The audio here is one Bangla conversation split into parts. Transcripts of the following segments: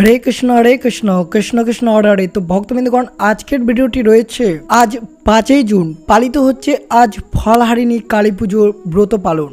হরে কৃষ্ণ হরে কৃষ্ণ কৃষ্ণ কৃষ্ণ, হরে তো ভক্তবৃন্দগণ, আজকের ভিডিওটি রয়েছে আজ পাঁচই জুন, পালিত হচ্ছে আজ ফলহারিণী কালী পুজোর ব্রত পালন।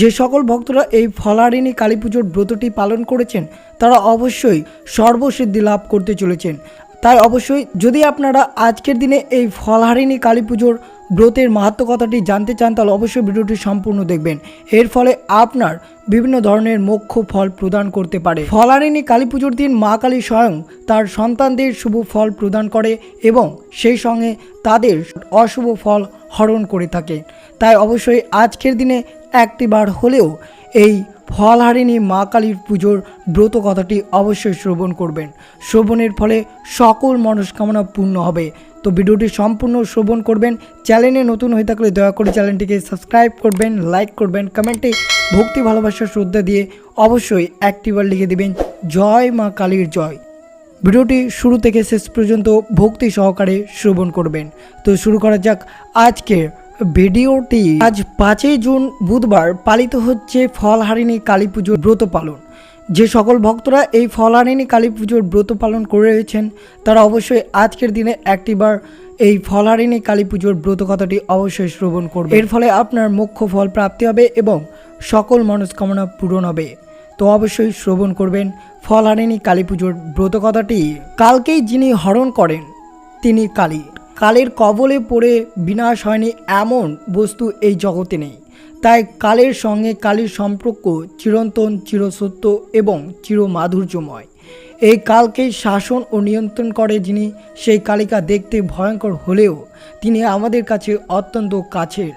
যে সকল ভক্তরা এই ফলহারিণী কালী পুজোর ব্রতটি পালন করেছেন, তারা অবশ্যই সর্বসিদ্ধি লাভ করতে চলেছেন। তাই অবশ্যই যদি আপনারা আজকের দিনে এই ফলহারিণী কালী পুজোর ব্রতের মাহাত্ম কথাটি জানতে চান তাহলে অবশ্যই ভিডিওটি সম্পূর্ণ দেখবেন। এর ফলে আপনার বিভিন্ন ধরনের মোক্ষ ফল প্রদান করতে পারে। ফলারিণী কালী পুজোর দিন মা কালী স্বয়ং তার সন্তানদের শুভ ফল প্রদান করে এবং সেই সঙ্গে তাদের অশুভ ফল হরণ করে থাকে। তাই অবশ্যই আজকের দিনে একটিবার হলেও এই ফলহারিণী মা কালীর পুজোর ব্রত কথাটি অবশ্যই শ্রবণ করবেন। শ্রবণের ফলে সকল মনস্কামনা পূর্ণ হবে। তো ভিডিওটি সম্পূর্ণ শ্রবণ করবেন। চ্যানেলে নতুন হয়ে থাকলে দয়া করে চ্যানেলটিকে সাবস্ক্রাইব করবেন, লাইক করবেন, কমেন্টে ভক্তি, ভালোবাসা, শ্রদ্ধা দিয়ে অবশ্যই একটিবার লিখে দেবেন। জয় মা কালীর জয়। ভিডিওটি শুরু থেকে শেষ পর্যন্ত ভক্তি সহকারে শ্রবণ করবেন। তো শুরু করা যাক আজকের ভিডিওটি। আজ পাঁচই জুন বুধবার পালিত হচ্ছে ফলহারিণী কালী পুজোর ব্রত পালন। যে সকল ভক্তরা এই ফলহারিণী কালী পুজোর ব্রত পালন করে রয়েছেন, তারা অবশ্যই আজকের দিনে একটিবার এই ফলহারিণী কালী পুজোর ব্রত কথাটি অবশ্যই শ্রবণ করবে। এর ফলে আপনার মুখ্য ফল প্রাপ্তি হবে এবং সকল মনস্কামনা পূরণ হবে। তো অবশ্যই শ্রবণ করবেন ফলহারিণী কালী পুজোর ব্রত কথাটি। কালকেই যিনি হরণ করেন, তিনি কালী। কালের কবলে পড়ে বিনাশ হয়নি এমন বস্তু এই জগতে নেই। তাই কালের সঙ্গে কালীর সম্পর্ক চিরন্তন, চিরসত্য এবং চিরমাধুর্যময়। এই কালকে শাসন ও নিয়ন্ত্রণ করে যিনি, সেই কালিকা দেখতে ভয়ঙ্কর হলেও তিনি আমাদের কাছে অত্যন্ত কাছের।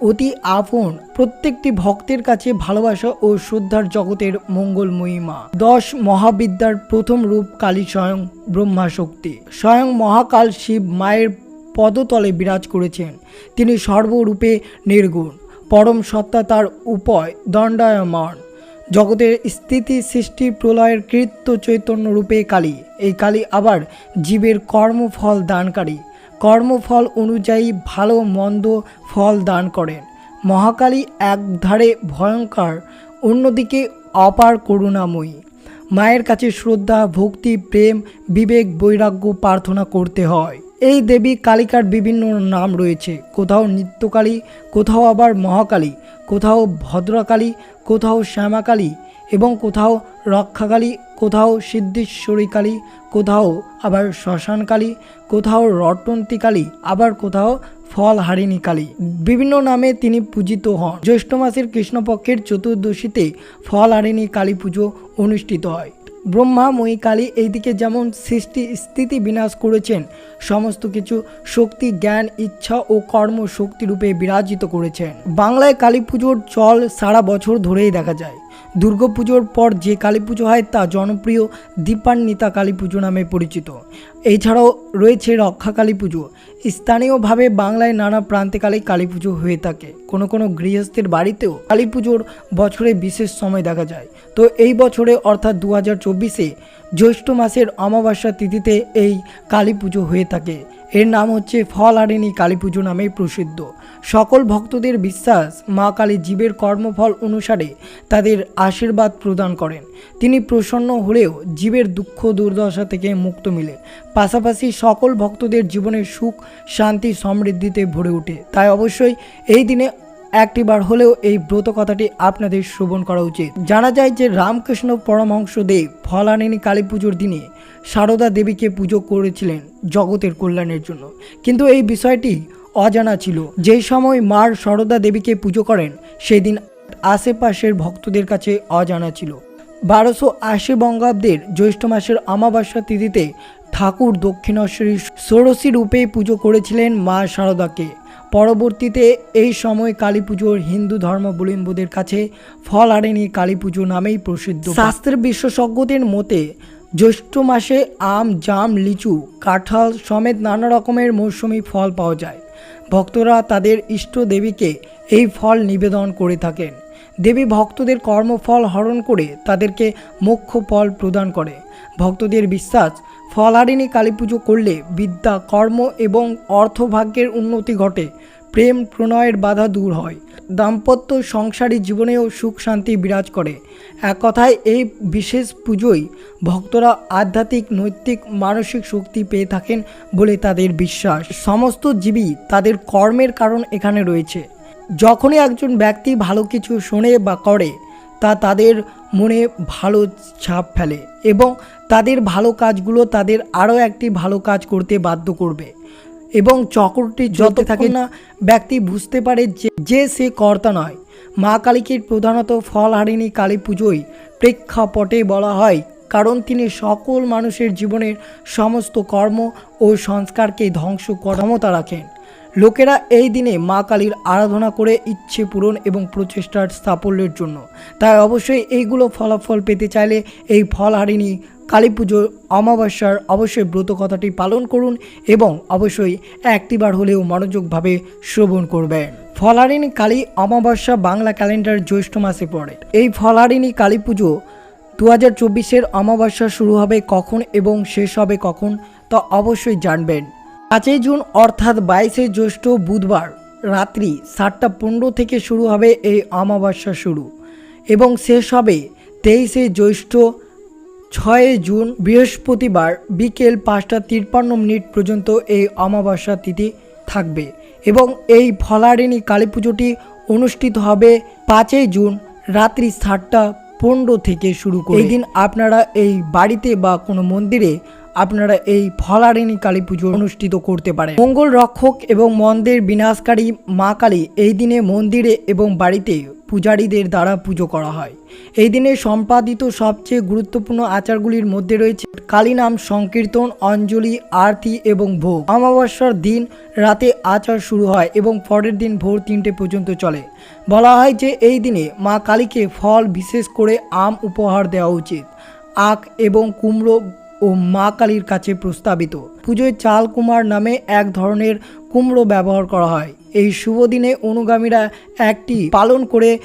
অতি আপন, প্রত্যেকটি ভক্তের কাছে ভালোবাসা ও শ্রদ্ধার জগতের মঙ্গলময়ী মা দশ মহাবিদ্যার প্রথম রূপ কালী স্বয়ং ব্রহ্মা শক্তি স্বয়ং মহাকাল শিব মায়ের পদতলে বিরাজ করেছেন। তিনি সর্বরূপে নির্গুণ। পরম সত্তা তার উপায় দণ্ডায়মান। জগতের স্থিতি সৃষ্টি প্রলয়ের কৃত্য চৈতন্য রূপে কালী। এই কালী আবার জীবের কর্মফল দানকারী। কর্মফল অনুযায়ী ভালো মন্দ ফল দান করেন। মহাকালী একধারে ভয়ঙ্কর, অন্যদিকে অপার করুণাময়ী। মায়ের কাছে শ্রদ্ধা, ভক্তি, প্রেম, বিবেক, বৈরাগ্য প্রার্থনা করতে হয়। এই দেবী কালিকার বিভিন্ন নাম রয়েছে। কোথাও নিত্যকালী, কোথাও আবার মহাকালী, কোথাও ভদ্রকালী, কোথাও শ্যামাকালী এবং কোথাও রক্ষাকালী, কোথাও সিদ্ধেশ্বরী কালী কোথাও আবার শ্মশান কালী কোথাও রটন্তী কালী আবার কোথাও ফলহারিণী কালী বিভিন্ন নামে তিনি পূজিত হন। জ্যৈষ্ঠ মাসের কৃষ্ণপক্ষের চতুর্দশীতে ফলহারিণী কালী পুজো অনুষ্ঠিত হয়। ব্রহ্মাময়ী কালী এইদিকে যেমন সৃষ্টি, স্থিতি বিনাশ করেছেন, সমস্ত কিছু শক্তি, জ্ঞান, ইচ্ছা ও কর্ম শক্তি রূপে বিরাজিত করেছেন। বাংলায় কালী পুজোর চল সারা বছর ধরেই দেখা যায়। দুর্গাপুজোর পর যে কালী পুজো হয় তা জনপ্রিয় দীপান্বিতা কালী পুজো নামে পরিচিত। এছাড়াও রয়েছে রক্ষা কালী পুজো। স্থানীয়ভাবে বাংলায় নানা প্রান্তে কালে, কালী পুজো হয়ে থাকে। কোনো কোনো গৃহস্থের বাড়িতেও কালী পুজোর বছরে বিশেষ সময় দেখা যায়। তো এই বছরে অর্থাৎ দু হাজার চব্বিশে জ্যৈষ্ঠ মাসের অমাবস্যা তিথিতে এই কালী পুজো হয়ে থাকে। এর নাম হচ্ছে ফলহারিণী কালী পুজো নামেই প্রসিদ্ধ। সকল ভক্তদের বিশ্বাস মা কালী জীবের কর্মফল অনুসারে তাদের আশীর্বাদ প্রদান করেন। তিনি প্রসন্ন হলেও জীবের দুঃখ দুর্দশা থেকে মুক্ত মিলে। পাশাপাশি সকল ভক্তদের জীবনের সুখ, শান্তি, সমৃদ্ধিতে ভরে ওঠে। তাই অবশ্যই এই দিনে একটিবার হলেও এই ব্রত কথাটি আপনাদের শ্রবণ করা উচিত। জানা যায় যে রামকৃষ্ণ পরমহংস দেব ফলানিনী কালী পুজোর দিনে সারদা দেবীকে পুজো করেছিলেন জগতের কল্যাণের জন্য। কিন্তু এই বিষয়টি অজানা ছিল। যেই সময় মার সারদা দেবীকে পুজো করেন সেই দিন আশেপাশের ভক্তদের কাছে অজানা ছিল। বারোশো আশি বঙ্গাব্দের জ্যৈষ্ঠ মাসের অমাবস্যা তিথিতে ঠাকুর দক্ষিণেশ্বরী ষোড়শী রূপে পুজো করেছিলেন মা শারদাকে পরবর্তীতে এই সময় কালী পুজোর হিন্দু ধর্মাবলম্বীদের কাছে ফল আরেনি কালী পুজো নামেই প্রসিদ্ধ। শাস্ত্রের বিশেষজ্ঞদের মতে, জ্যৈষ্ঠ মাসে আম, জাম, লিচু, কাঁঠাল সমেত নানা রকমের মৌসুমি ফল পাওয়া যায়। ভক্তরা তাদের ইষ্ট দেবীকে এই ফল নিবেদন করে থাকেন। দেবী ভক্তদের কর্মফল হরণ করে তাদেরকে মোক্ষ ফল প্রদান করে। ভক্তদের বিশ্বাস ফলহারিণী কালী পুজো করলে বিদ্যা, কর্ম এবং অর্থভাগ্যের উন্নতি ঘটে, প্রেম প্রণয়ের বাধা দূর হয়। দাম্পত্য সংসারী জীবনেও সুখ শান্তি বিরাজ করে। এক কথায় এই বিশেষ পুজোয় ভক্তরা আধ্যাত্মিক, নৈতিক, মানসিক শক্তি পেয়ে থাকেন বলে তাদের বিশ্বাস। সমস্ত জীবী তাদের কর্মের কারণ এখানে রয়েছে। যখনই একজন ব্যক্তি ভালো কিছু শোনে বা করে, তা তাদের মনে ভালো ছাপ ফেলে এবং তাদের ভালো কাজগুলো তাদের আরও একটি ভালো কাজ করতে বাধ্য করবে। এবং চক্রটি যত থাকে না ব্যক্তি বুঝতে পারে যে যে সে কর্তা নয় মা কালীকে প্রধানত ফলহারিণী কালী পুজোয় প্রেক্ষাপটে বলা হয় কারণ তিনি সকল মানুষের জীবনের সমস্ত কর্ম ও সংস্কারকে ধ্বংস ক্ষমতা রাখেন। লোকেরা এই দিনে মা কালীর আরাধনা করে ইচ্ছে পূরণ এবং প্রচেষ্টার সাফল্যের জন্য। তাই অবশ্যই এইগুলো ফলাফল পেতে চাইলে এই ফলহারিণী কালী পুজো অমাবস্যার অবশ্যই ব্রত কথাটি পালন করুন এবং অবশ্যই একটিবার হলেও মনোযোগভাবে শ্রবণ করবেন। ফলহারিণী কালী অমাবস্যা বাংলা ক্যালেন্ডার জ্যৈষ্ঠ মাসে পড়ে। এই ফলহারিণী কালী পুজো দু হাজার চব্বিশের অমাবস্যা শুরু হবে কখন এবং শেষ হবে কখন তা অবশ্যই জানবেন। পাঁচই জুন, অর্থাৎ বাইশে জ্যৈষ্ঠ বুধবার রাত্রি সাতটা পনেরো থেকে শুরু হবে এই অমাবস্যা শুরু এবং শেষ হবে তেইশে জ্যৈষ্ঠ, ছয় জুন, বৃহস্পতিবার বিকেল পাঁচটা তিপ্পান্ন মিনিট পর্যন্ত এই অমাবস্যা তিথি থাকবে এবং এই ফলারিণী কালী পুজোটি অনুষ্ঠিত হবে পাঁচই জুন রাত্রি সাতটা পনেরো থেকে শুরু করে। এই দিন আপনারা এই বাড়িতে বা কোনো মন্দিরে আপনারা এই ফলারিণী কালী পুজো অনুষ্ঠিত করতে পারেন। মঙ্গল রক্ষক এবং মন্দির বিনাশকারী মা কালী এই দিনে মন্দিরে এবং বাড়িতে পূজারীদের দ্বারা পুজো করা হয়। এই দিনে সম্পাদিত সবচেয়ে গুরুত্বপূর্ণ আচারগুলির মধ্যে রয়েছে কালী নাম সংকীর্তন, অঞ্জলি, আরতি এবং ভোগ। অমাবস্যার দিন রাতে আচার শুরু হয় এবং পরের দিন ভোর তিনটে পর্যন্ত চলে। বলা হয় যে এই দিনে মা কালীকে ফল বিশেষ করে আম উপহার দেওয়া উচিত। আখ এবং কুমড়ো ও মা কালীর কাছে প্রস্তাবিত। পুজোয় চাল কুমার নামে এক ধরনের কুমড়ো ব্যবহার করা হয়। এই শুভ দিনে অনুগামীরা একটি পালন করে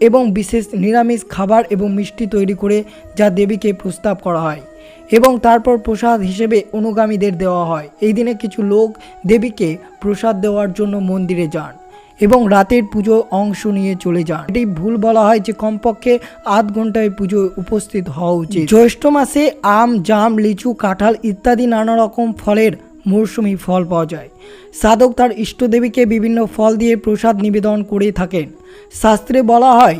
এবং বিশেষ নিরামিষ খাবার এবং মিষ্টি তৈরি করে যা দেবীকে প্রস্তাব করা হয় এবং তারপর প্রসাদ হিসেবে অনুগামীদের দেওয়া হয়। এই দিনে কিছু লোক দেবীকে প্রসাদ দেওয়ার জন্য মন্দিরে যান। এবং রাতের পুজো অংশ নিয়ে চলে যান। এটি ভুল বলা হয় যে কমপক্ষে আধ ঘন্টায় পুজোয় উপস্থিত হওয়া উচিত। জ্যৈষ্ঠ মাসে আম, জাম, লিচু, কাঁঠাল ইত্যাদি নানা রকম ফলের মৌসুমি ফল পাওয়া যায়। সাধক তার ইষ্টদেবীকে বিভিন্ন ফল দিয়ে প্রসাদ নিবেদন করে থাকেন। শাস্ত্রে বলা হয়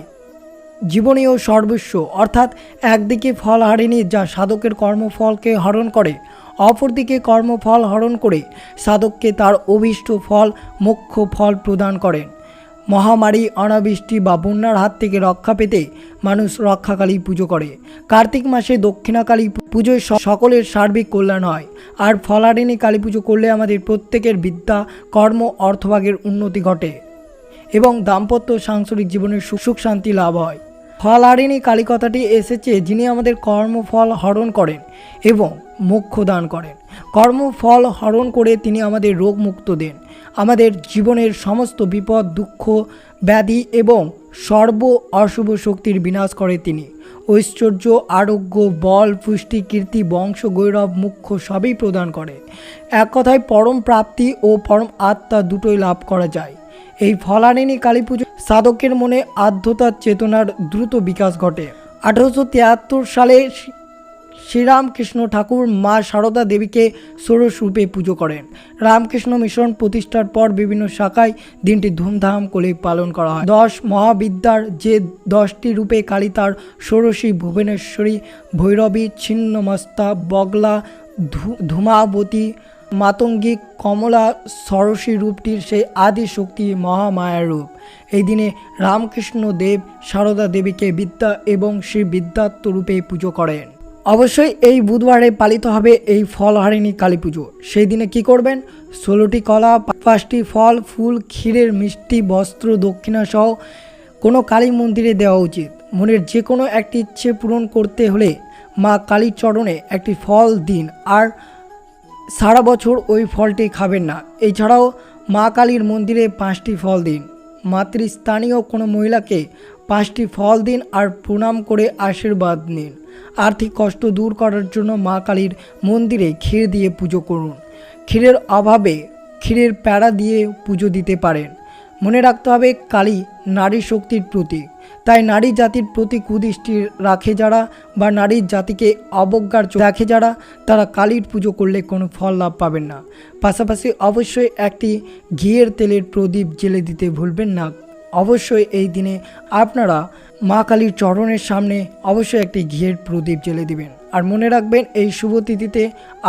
জীবনীয় সর্বস্ব। অর্থাৎ একদিকে ফল হারেনি যা সাধকের কর্মফলকে হরণ করে অপরদিকে কর্মফল হরণ করে সাধককে তার অভীষ্ট ফল, মোক্ষ ফল প্রদান করেন। মহামারী, অনাবৃষ্টি বা বন্যার হাত থেকে রক্ষা পেতে মানুষ রক্ষাকালী পুজো করে। কার্তিক মাসে দক্ষিণাকালী পুজোয় সকলের সার্বিক কল্যাণ হয়। আর ফলারিণী কালী পুজো করলে আমাদের প্রত্যেকের বিদ্যা, কর্ম, অর্থভাগের উন্নতি ঘটে এবং দাম্পত্য সাংসারিক জীবনের সুখ শান্তি লাভ হয়। ফলহারিণী কালী কথাটি এসেছে যিনি আমাদের কর্মফল হরণ করেন এবং মোক্ষ দান করেন। কর্মফল হরণ করে তিনি আমাদের রোগ মুক্ত দেন। আমাদের জীবনের সমস্ত বিপদ, দুঃখ, ব্যাধি এবং সর্ব অশুভ শক্তির বিনাশ করে তিনি। ঐশ্বর্য, আরোগ্য, বল, পুষ্টি, কীর্তি, বংশ, গৌরব, মুখ্য সবই প্রদান করে। এক কথায় পরম প্রাপ্তি ও পরম আত্মা দুটোই লাভ করা যায়। এই ফলানিনী কালী পুজো সাধকের মনে আধ্যতার চেতনার দ্রুত বিকাশ ঘটে। আঠারোশো তিয়াত্তর সালে শ্রীরামকৃষ্ণ ঠাকুর মা সারদা দেবীকে ষোড়শ রূপে পুজো করেন। রামকৃষ্ণ মিশন প্রতিষ্ঠার পর বিভিন্ন শাখায় দিনটি ধুমধাম করে পালন করা হয়। দশ মহাবিদ্যার যে দশটি রূপে কালী তার ষোড়শী ভুবনেশ্বরী, ভৈরবী, ছিন্নমস্তা, বগলা, ধু- ধূমাবতী মাতঙ্গী কমলা সরসী রূপটির সেই আদি শক্তি মহামায়ার রূপ। এই দিনে রামকৃষ্ণ দেব সারদা দেবীকে বিদ্যা এবং শ্রী বিদ্যাত্ম রূপে পুজো করেন। অবশ্যই এই বুধবারে পালিত হবে এই ফলহারিণী কালী পুজো। সেই দিনে কি করবেন? ষোলোটি কলা, পাঁচটি ফল, ফুল, ক্ষীরের মিষ্টি, বস্ত্র, দক্ষিণা সহ কোনো কালী মন্দিরে দেওয়া উচিত। মনের যে কোনো একটি ইচ্ছে পূরণ করতে হলে মা কালীর চরণে একটি ফল দিন। আর সারা বছর ওই ফলটি খাবেন না। এছাড়াও মা কালীর মন্দিরে পাঁচটি ফল দিন। মাতৃস্থানীয় কোনো মহিলাকে পাঁচটি ফল দিন আর প্রণাম করে আশীর্বাদ নিন। আর্থিক কষ্ট দূর করার জন্য মা কালীর মন্দিরে ক্ষীর দিয়ে পুজো করুন। ক্ষীরের অভাবে ক্ষীরের প্যাড়া দিয়ে পুজো দিতে পারেন। মনে রাখতে হবে কালী নারী শক্তির প্রতীক। তাই নারী জাতির প্রতি কুদৃষ্টি রাখে যারা বা নারীর জাতিকে অবজ্ঞার দেখে যারা, তারা কালীর পুজো করলে কোনো ফল লাভ পাবেন না। পাশাপাশি অবশ্যই একটি ঘিয়ের তেলের প্রদীপ জেলে দিতে ভুলবেন না। অবশ্যই এই দিনে আপনারা মা কালীর চরণের সামনে অবশ্যই একটি ঘিয়ের প্রদীপ জেলে দিবেন। আর মনে রাখবেন, এই শুভ তিথিতে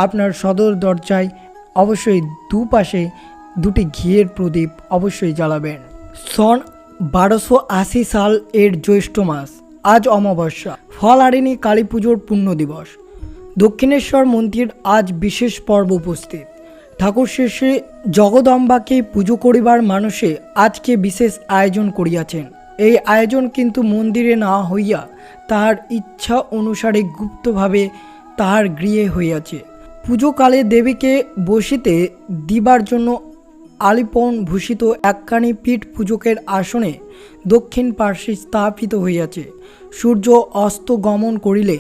আপনার সদর দরজায় অবশ্যই দুপাশে দুটি ঘিয়ের প্রদীপ অবশ্যই জ্বালাবেন। সন বারোশো আশি সাল এর জ্যৈষ্ঠ মাস। আজ অমাবস্যা। ফল হারিণী কালী পুজোর পুণ্য দিবস। দক্ষিণেশ্বর মন্দির আজ বিশেষ পর্ব উপস্থিত। ঠাকুর শেষে জগদম্বাকে পুজো করিবার মানুষে আজকে বিশেষ আয়োজন করিয়াছেন। এই আয়োজন কিন্তু মন্দিরে না হইয়া তাহার ইচ্ছা অনুসারে গুপ্তভাবে তাহার গৃহে হইয়াছে। পুজোকালে দেবীকে বসিতে দিবার জন্য আলিপন ভূষিত একখানি পীঠ পূজকের আসনে দক্ষিণ পার্শ্বে স্থাপিত হইয়াছে। সূর্য অস্ত গমন করিলে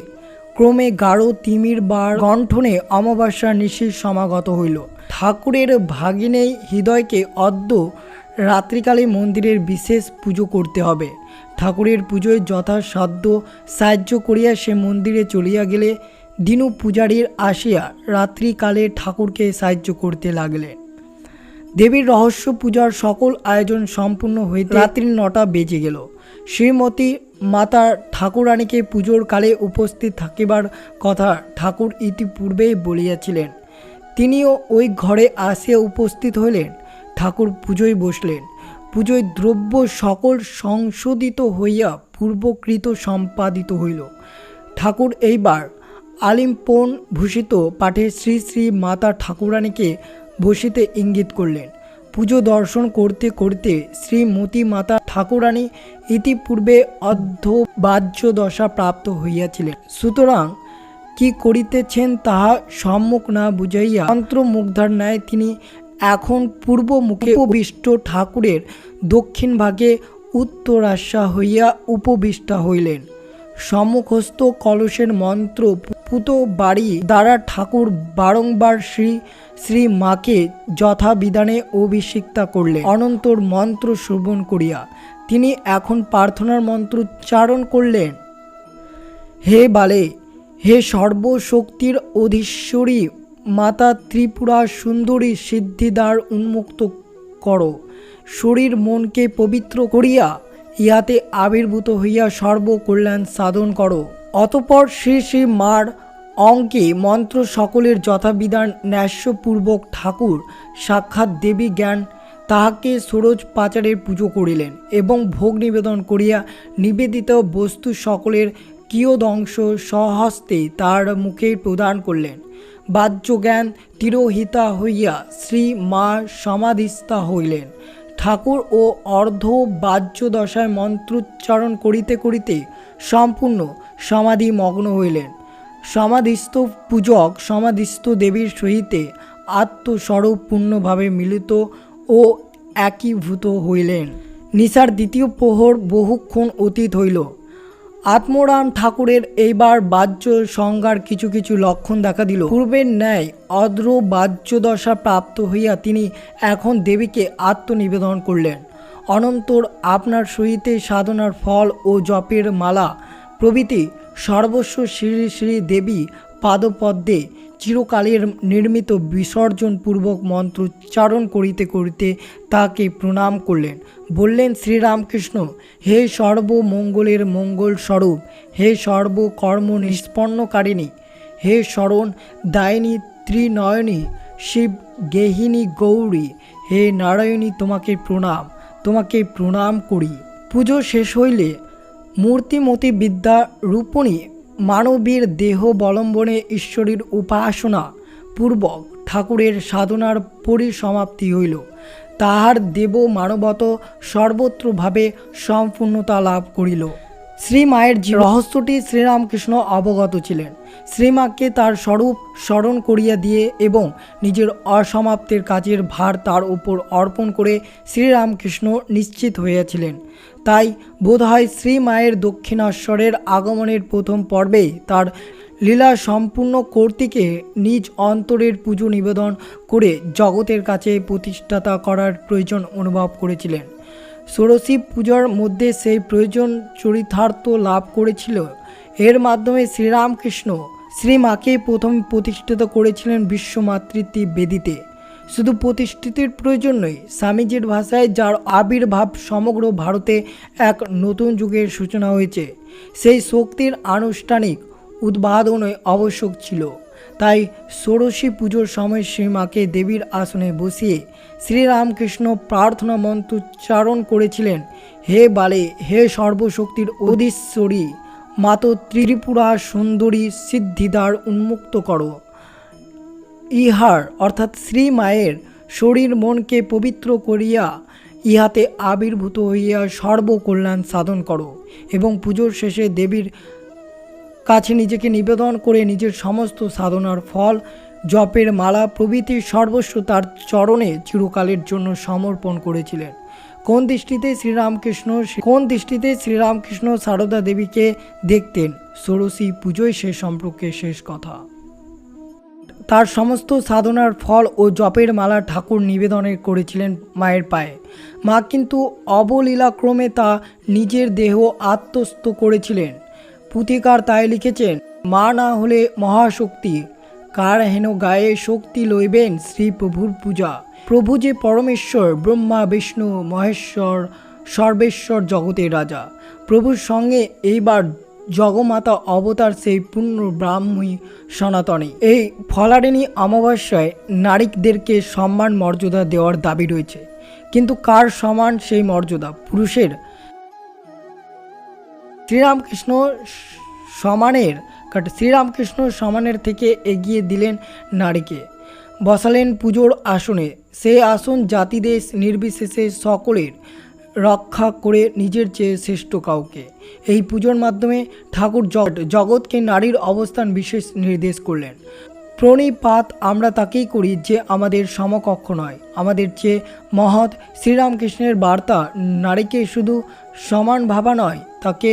ক্রমে গাঢ় তিমির বার গণ্ঠনে অমাবস্যা নিশির সমাগত হইল। ঠাকুরের ভাগিনে হৃদয়কে অদ্য রাত্রিকালে মন্দিরের বিশেষ পুজো করতে হবে। ঠাকুরের পুজোয় যথাসাধ্য সাহায্য করিয়া সে মন্দিরে চলিয়া গেলে দিনু পূজারীর আসিয়া রাত্রিকালে ঠাকুরকে সাহায্য করতে লাগলেন। দেবীর রহস্য পূজার সকল আয়োজন সম্পূর্ণ হইতে রাত্রি নটা বেজে গেল। শ্রীমতী মাতা ঠাকুরানীকে পুজোর কালে উপস্থিত থাকিবার কথা ঠাকুর ইতিপূর্বেই বলিয়াছিলেন। তিনিও ওই ঘরে আসিয়া উপস্থিত হইলেন। ঠাকুর পুজোয় বসলেন। পুজোয় দ্রব্য সকল সংশোধিত হইয়া পূর্বকৃত সম্পাদিত হইল। ঠাকুর এইবার আলিম্পন ভূষিত পাঠে শ্রী শ্রী মাতা ঠাকুরানীকে বসিতে ইঙ্গিত করলেন। পুজো দর্শন করতে করতে শ্রীমতী মাতা ঠাকুরানী ইতিপূর্বে অর্ধবাহ্য দশা প্রাপ্ত হইয়াছিলেন। সুতরাং কি করিতেছেন তাহা সম্মুখ না বুঝাইয়া মন্ত্রমুগ্ধার ন্যায় তিনি এখন পূর্বমুখে উপবিষ্ট ঠাকুরের দক্ষিণ ভাগে উত্তরাশা হইয়া উপবিষ্টা হইলেন। সম্মুখস্থ কলসের মন্ত্র পুত বাড়ি দ্বারা ঠাকুর বারংবার শ্রী শ্রী মাকে যথাবিধানে অভিষিক্তা করলেন। অনন্তর মন্ত্র শ্রবণ করিয়া তিনি এখন প্রার্থনার মন্ত্র উচ্চারণ করলেন। হে বালে, হে সর্বশক্তির অধীশ্বরী, মাতা ত্রিপুরা সুন্দরী সিদ্ধিদ্বার উন্মুক্ত করো। শরীর মনকে পবিত্র করিয়া ইহাতে আবির্ভূত হইয়া সর্বকল্যাণ সাধন করো। অতপর শ্রী শ্রী মার অঙ্কে মন্ত্র সকলের যথাবিধান ন্যাস্যপূর্বক ঠাকুর সাক্ষাৎ দেবী জ্ঞান তাহাকে সরোজ পাচারের পুজো করিলেন এবং ভোগ নিবেদন করিয়া নিবেদিত বস্তু সকলের কিয়দংশ সহস্তে তার মুখে প্রদান করলেন। বাহ্যজ্ঞান তিরোহিতা হইয়া শ্রী মা সমাধিস্থা হইলেন। ঠাকুর ও অর্ধ বাহ্য দশায় মন্ত্রোচ্চারণ করিতে করিতে সম্পূর্ণ সমাধি মগ্ন হইলেন। সমাধিস্থ পূজক সমাধিস্থ দেবীর সহিতে আত্মস্বরূপ পূর্ণভাবে মিলিত ও একীভূত হইলেন। নিশার দ্বিতীয় প্রহর বহুক্ষণ অতীত হইল। আত্মরাম ঠাকুরের এইবার বাহ্য সংজ্ঞার কিছু কিছু লক্ষণ দেখা দিল। পূর্বের ন্যায় অদ্র বাহ্য দশা প্রাপ্ত হইয়া তিনি এখন দেবীকে আত্মনিবেদন করলেন। অনন্তর আপনার সহিতে সাধনার ফল ও জপের মালা প্রভৃতি সর্বস্ব শ্রী শ্রী দেবী পাদপদ্মে চিরকালের নির্মিত বিসর্জনপূর্বক মন্ত্রোচ্চারণ করিতে করিতে তাকে প্রণাম করলেন। বললেন, শ্রীরামকৃষ্ণ, হে সর্বমঙ্গলের মঙ্গল স্বরূপ হে সর্বকর্ম নিষ্পন্নকারিণী, হে শরণ দায়িনী ত্রিনয়নী, শিব গেহিনী গৌরী, হে নারায়ণী, তোমাকে প্রণাম তোমাকে প্রণাম করি। পুজো শেষ হইলে মূর্তিমতি বিদ্যা রূপণী মানবীর দেহ বলম্বনে ঈশ্বরের উপাসনা পূর্বক ঠাকুরের সাধনার পরিসমাপ্তি হইল। তাহার দেব মানবত সর্বত্রভাবে সম্পূর্ণতা লাভ করিল। শ্রীমায়ের রহস্যটি শ্রীরামকৃষ্ণ অবগত ছিলেন। শ্রীমাকে তার স্বরূপ স্মরণ করিয়া দিয়ে এবং নিজের অসমাপ্তের কাজের ভার তার উপর অর্পণ করে শ্রীরামকৃষ্ণ নিশ্চিত হইয়াছিলেন তাই বোধহয় শ্রীমায়ের দক্ষিণাশ্বরের আগমনের প্রথম পর্বে তার লীলা সম্পূর্ণ কর্তৃকে নিজ অন্তরের পুজো নিবেদন করে জগতের কাছে প্রতিষ্ঠাতা করার প্রয়োজন অনুভব করেছিলেন। ষোড়শী পূজার মধ্যে সেই প্রয়োজন চরিতার্থ লাভ করেছিল। এর মাধ্যমে শ্রীরামকৃষ্ণ শ্রীমাকে প্রথম প্রতিষ্ঠিত করেছিলেন বিশ্বমাতৃত্ব বেদিতে। শুধু প্রতিষ্ঠিতের প্রয়োজন নয়, স্বামীজির ভাষায় যার আবির্ভাব সমগ্র ভারতে এক নতুন যুগের সূচনা হয়েছে। সেই শক্তির আনুষ্ঠানিক উদ্বোধনে আবশ্যক ছিল। তাই ষোড়শী পুজোর সময় শ্রীমাকে দেবীর আসনে বসিয়ে শ্রীরামকৃষ্ণ প্রার্থনা মন্ত্র উচ্চারণ করেছিলেন, হে বালে, হে সর্বশক্তির অধীশ্বরী, মাত ত্রিপুরা সুন্দরী সিদ্ধিদার উন্মুক্ত করো। ইহার অর্থাৎ শ্রী মায়ের শরীর মনকে পবিত্র করিয়া ইহাতে আবির্ভূত হইয়া সর্বকল্যাণ সাধন করো এবং পুজোর শেষে দেবীর কাছে নিজেকে নিবেদন করে নিজের সমস্ত সাধনার ফল জপের মালা প্রভৃতি সর্বস্ব তার চরণে চিরকালের জন্য সমর্পণ করেছিলেন। কোন দৃষ্টিতে শ্রীরামকৃষ্ণ, কোন দৃষ্টিতে শ্রীরামকৃষ্ণ সারদা দেবীকে দেখতেন? ষোড়শী পুজোয় সে সম্পর্কে শেষ কথা। তার সমস্ত সাধনার ফল ও জপের মালা ঠাকুর নিবেদনে করেছিলেন মায়ের পায়ে। মা কিন্তু অবলীলাক্রমে তা নিজের দেহ আত্মস্থ করেছিলেন। পুথিকার তাই লিখেছেন, মা না হলে মহাশক্তি কার হেন গায়ে শক্তি লইবেন শ্রী প্রভুর পূজা? প্রভু যে পরমেশ্বর, ব্রহ্মা, বিষ্ণু, মহেশ্বর, সর্বেশ্বর জগতের রাজা। প্রভুর সঙ্গে এইবার জগমাতা অবতার সেই পূর্ণ ব্রাহ্মী সনাতনী। এই ফলারিণী অমাবস্যায় নারীদেরকে সম্মান মর্যাদা দেওয়ার দাবি রয়েছে। কিন্তু কার সমান সেই মর্যাদা? পুরুষের? শ্রীরামকৃষ্ণ সমানের কাট শ্রীরামকৃষ্ণ সমানের থেকে এগিয়ে দিলেন নারীকে। বসালেন পুজোর আসনে। সে আসন জাতিদেশ নির্বিশেষে সকলের রক্ষা করে নিজের চেয়ে শ্রেষ্ঠ কাউকে। এই পুজোর মাধ্যমে ঠাকুর জগৎ জগৎকে নারীর অবস্থান বিশেষ নির্দেশ করলেন। প্রণিপাত আমরা তাকেই করি যে আমাদের সমকক্ষ নয়, আমাদের চেয়ে মহৎ শ্রীরামকৃষ্ণের বার্তা নারীকে শুধু সমান ভাবা নয়, তাকে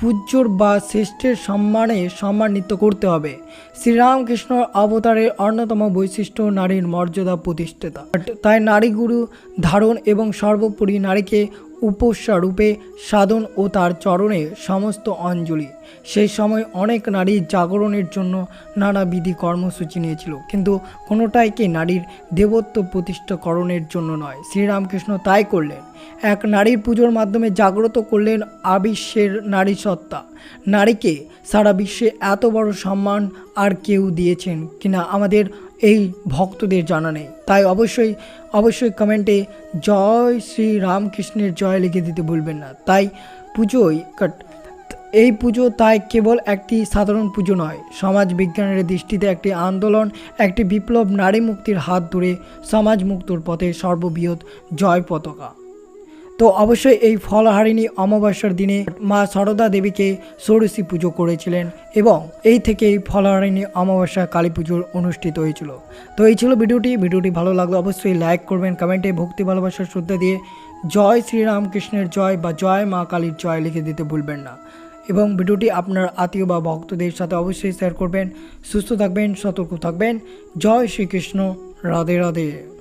পূজ্যর বা শ্রেষ্ঠের সম্মানে সম্মানিত করতে হবে। শ্রীরামকৃষ্ণ অবতারের অন্যতম বৈশিষ্ট্য নারীর মর্যাদা প্রতিষ্ঠাতা। তাই নারী গুরু ধারণ এবং সর্বোপরি নারীকে উপস্যা রূপে সাধন ও তার চরণে সমস্ত অঞ্জলি। সেই সময় অনেক নারী জাগরণের জন্য নানাবিধি কর্মসূচি নিয়েছিল। কিন্তু কোনোটাই কি নারীর দেবত্ব প্রতিষ্ঠাকরণের জন্য নয়। শ্রীরামকৃষ্ণ তাই করলেন। এক নারীর পুজোর মাধ্যমে জাগ্রত করলেন আবিশ্বের নারী সত্তা নারীকে সারা বিশ্বে এত বড় সম্মান আর কেউ দিয়েছেন কিনা আমাদের এই ভক্তদের জানা নেই তাই অবশ্যই অবশ্যই কমেন্টে জয় শ্রী রামকৃষ্ণের জয় লিখে দিতে ভুলবেন না। তাই পুজোই কাট এই পুজো তাই কেবল একটি সাধারণ পুজো নয়, সমাজ বিজ্ঞানের দৃষ্টিতে একটি আন্দোলন, একটি বিপ্লব নারী মুক্তির হাত ধরে সমাজ মুক্তর পথে সর্ববৃহৎ জয় পতাকা। তো অবশ্যই এই ফলহারিণী অমাবস্যার দিনে মা সরদা দেবীকে ষোড়শী পুজো করেছিলেন এবং এই থেকেই ফলহারিণী অমাবস্যা কালী পুজোর অনুষ্ঠিত হয়েছিল। তো এই ছিল ভিডিওটি। ভিডিওটি ভালো লাগলে অবশ্যই লাইক করবেন, কমেন্টে ভক্তি ভালোবাসার শ্রদ্ধা দিয়ে জয় শ্রীরামকৃষ্ণের জয় বা জয় মা কালীর জয় লিখে দিতে ভুলবেন না। এবং ভিডিওটি আপনার আত্মীয় বা ভক্তদের সাথে অবশ্যই শেয়ার করবেন। সুস্থ থাকবেন, সতর্ক থাকবেন। জয় শ্রীকৃষ্ণ। রাধে রাধে।